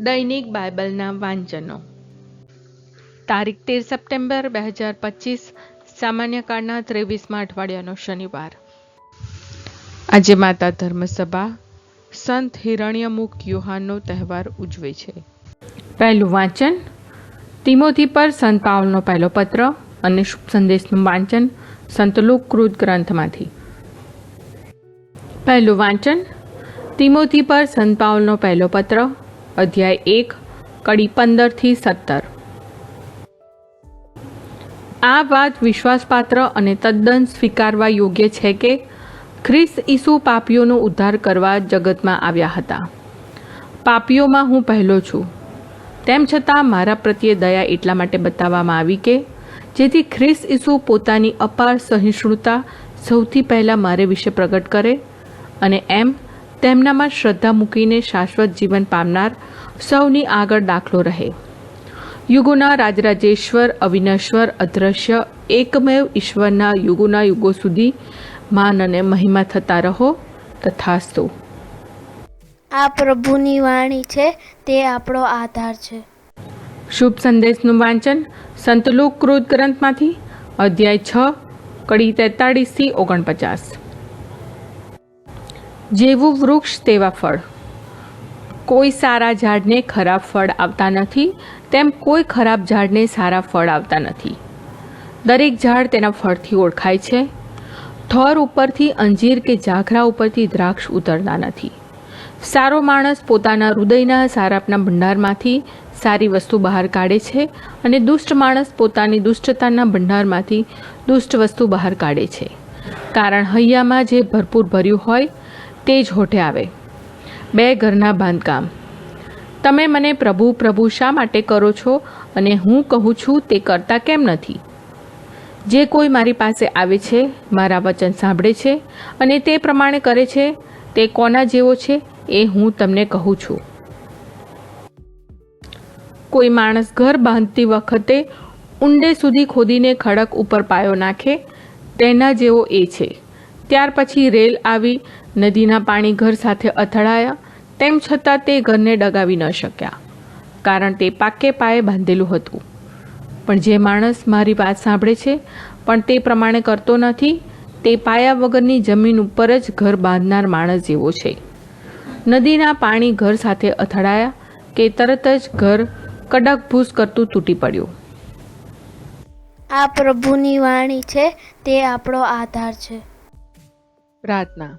દૈનિક બાઇબલના વાંચનો. તારીખ તેર સપ્ટેમ્બર બે હજાર પચીસ સામાન્ય કાળના ત્રેવીસમાં અઠવાડિયાનો શનિવાર. આજે માતા ધર્મસભા, સંત હિરણ્યમુખ યુહાનનો તહેવાર ઉજવે છે. પહેલું વાંચન, તિમોથી પર સંત પાવલનો પહેલો પત્ર અને શુભ સંદેશનું વાંચન સંત લોકકૃત ગ્રંથમાંથી. પહેલું વાંચન, તિમોથી પર સંત પાવલનો પહેલો પત્ર અધ્યાય એક, કડી પંદરથી સત્તર. આ વાત વિશ્વાસપાત્ર અને તદ્દન સ્વીકારવા યોગ્ય છે કે ખ્રિસ્ત ઈસુ પાપીઓનો ઉદ્ધાર કરવા જગતમાં આવ્યા હતા. પાપીઓમાં હું પહેલો છું. તેમ છતાં મારા પ્રત્યે દયા એટલા માટે બતાવવામાં આવી કે જેથી ખ્રિસ્ત ઈસુ પોતાની અપાર સહિષ્ણુતા સૌથી પહેલાં મારે વિશે પ્રગટ કરે અને એમ તેમનામાં શ્રદ્ધા મૂકીને શાશ્વત જીવન પામનાર સૌની આગળ દાખલો રહે. યુગોના રાજરાજેશ્વર અવિનશ્વર અદ્રશ્ય એકમેવ ઈશ્વરના યુગોના યુગો સુધી માન અને મહિમા થતા રહો તથાસ્તુ. આ પ્રભુની વાણી છે તે આપણો આધાર છે. શુભ સંદેશનું વાંચન સંતલોકૃત ગ્રંથમાંથી અધ્યાય છ કડી તેતાળીસથી ઓગણપચાસ. જેવું વૃક્ષ તેવા ફળ. કોઈ સારા ઝાડને ખરાબ ફળ આવતા નથી, તેમ કોઈ ખરાબ ઝાડને સારા ફળ આવતા નથી. દરેક ઝાડ તેના ફળથી ઓળખાય છે. થોર ઉપરથી અંજીર કે ઝાખરા ઉપરથી દ્રાક્ષ ઉતરતા નથી. સારો માણસ પોતાના હૃદયના સારાપના ભંડારમાંથી સારી વસ્તુ બહાર કાઢે છે અને દુષ્ટ માણસ પોતાની દુષ્ટતાના ભંડારમાંથી દુષ્ટ વસ્તુ બહાર કાઢે છે. કારણ હૈયામાં જે ભરપૂર ભર્યું હોય તે જ હોઠે આવે. બે ઘરના બાંધકામ. તમે મને પ્રભુ પ્રભુ શા માટે કરો છો અને હું કહું છું તે કરતા કેમ નથી? જે કોઈ મારી પાસે આવે છે, મારા વચન સાંભળે છે અને તે પ્રમાણે કરે છે, તે કોના જેવો છે એ હું તમને કહું છું. કોઈ માણસ ઘર બાંધતી વખતે ઊંડે સુધી ખોદીને ખડક ઉપર પાયો નાખે, તેના જેવો એ છે. ત્યાર પછી રેલ આવી નદીના પાણી ઘર સાથે અથડાયા તેમ છતાં તે ઘરને ડગાવી ન શક્યા કારણ તે પાકે પાયે બાંધેલું હતું. પણ જે માણસ મારી વાત સાંભળે છે પણ તે પ્રમાણે કરતો નથી તે પાયા વગરની જમીન ઉપર જ ઘર બાંધનાર માણસ જેવો છે. નદીના પાણી ઘર સાથે અથડાયા કે તરત જ ઘર કડક ભૂસ કરતું તૂટી પડ્યું. આ પ્રભુની વાણી છે તે આપણો આધાર છે. પ્રાર્થના.